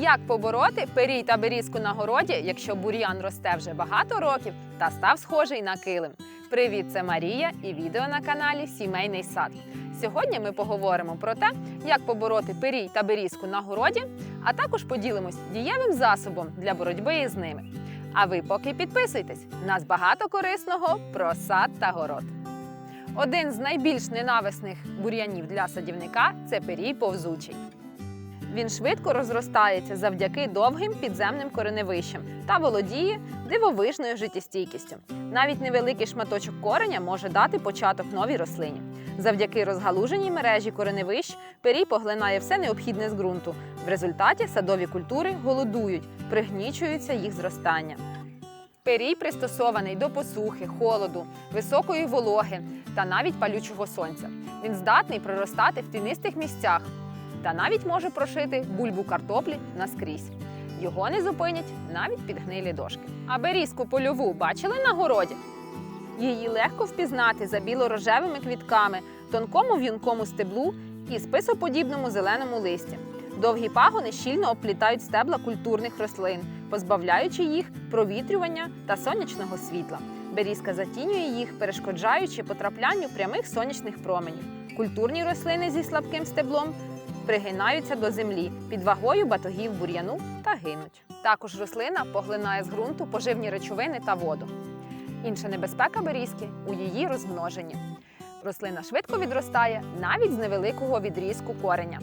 Як побороти перій та берізку на городі, якщо бур'ян росте вже багато років та став схожий на килим? Привіт, це Марія і відео на каналі Сімейний сад. Сьогодні ми поговоримо про те, як побороти перій та берізку на городі, а також поділимось дієвим засобом для боротьби із ними. А ви поки підписуйтесь, нас багато корисного про сад та город. Один з найбільш ненависних бур'янів для садівника це перій повзучий. Він швидко розростається завдяки довгим підземним кореневищам та володіє дивовижною життєстійкістю. Навіть невеликий шматочок кореня може дати початок новій рослині. Завдяки розгалуженій мережі кореневищ перій поглинає все необхідне з ґрунту. В результаті садові культури голодують, пригнічується їх зростання. Перій пристосований до посухи, холоду, високої вологи та навіть палючого сонця. Він здатний проростати в тінистих місцях та навіть може прошити бульбу картоплі наскрізь. Його не зупинять навіть підгнилі дошки. А берізку польову бачили на городі? Її легко впізнати за біло-рожевими квітками, тонкому в'юнкому стеблу і списоподібному зеленому листі. Довгі пагони щільно оплітають стебла культурних рослин, позбавляючи їх провітрювання та сонячного світла. Берізка затінює їх, перешкоджаючи потраплянню прямих сонячних променів. Культурні рослини зі слабким стеблом пригинаються до землі під вагою батогів бур'яну та гинуть. Також рослина поглинає з ґрунту поживні речовини та воду. Інша небезпека берізки у її розмноженні. Рослина швидко відростає навіть з невеликого відрізку кореня.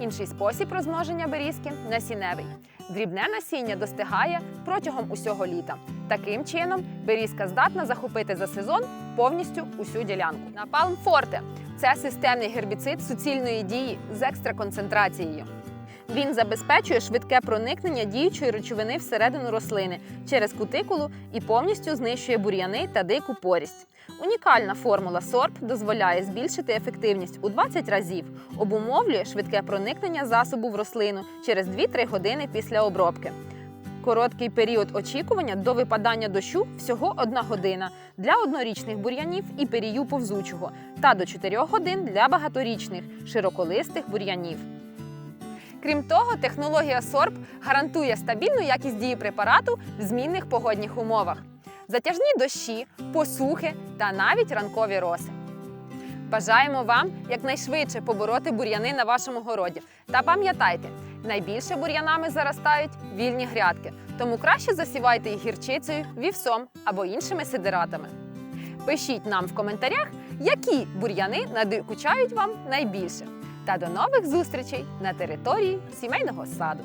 Інший спосіб розмноження берізки насінневий. Дрібне насіння достигає протягом усього літа. Таким чином, берізка здатна захопити за сезон повністю усю ділянку. Напалм Форте це системний гербіцид суцільної дії з екстраконцентрацією. Він забезпечує швидке проникнення діючої речовини всередину рослини через кутикулу і повністю знищує бур'яни та дику порість. Унікальна формула сорб дозволяє збільшити ефективність у 20 разів, обумовлює швидке проникнення засобу в рослину через 2-3 години після обробки. Короткий період очікування до випадання дощу всього 1 година для однорічних бур'янів і перію повзучого та до 4 годин для багаторічних широколистих бур'янів. Крім того, технологія сорб гарантує стабільну якість дії препарату в змінних погодних умовах, затяжні дощі, посухи та навіть ранкові роси. Бажаємо вам якнайшвидше побороти бур'яни на вашому городі. Та пам'ятайте, найбільше бур'янами заростають вільні грядки, тому краще засівайте їх гірчицею, вівсом або іншими сидиратами. Пишіть нам в коментарях, які бур'яни надокучають вам найбільше. Та до нових зустрічей на території сімейного саду.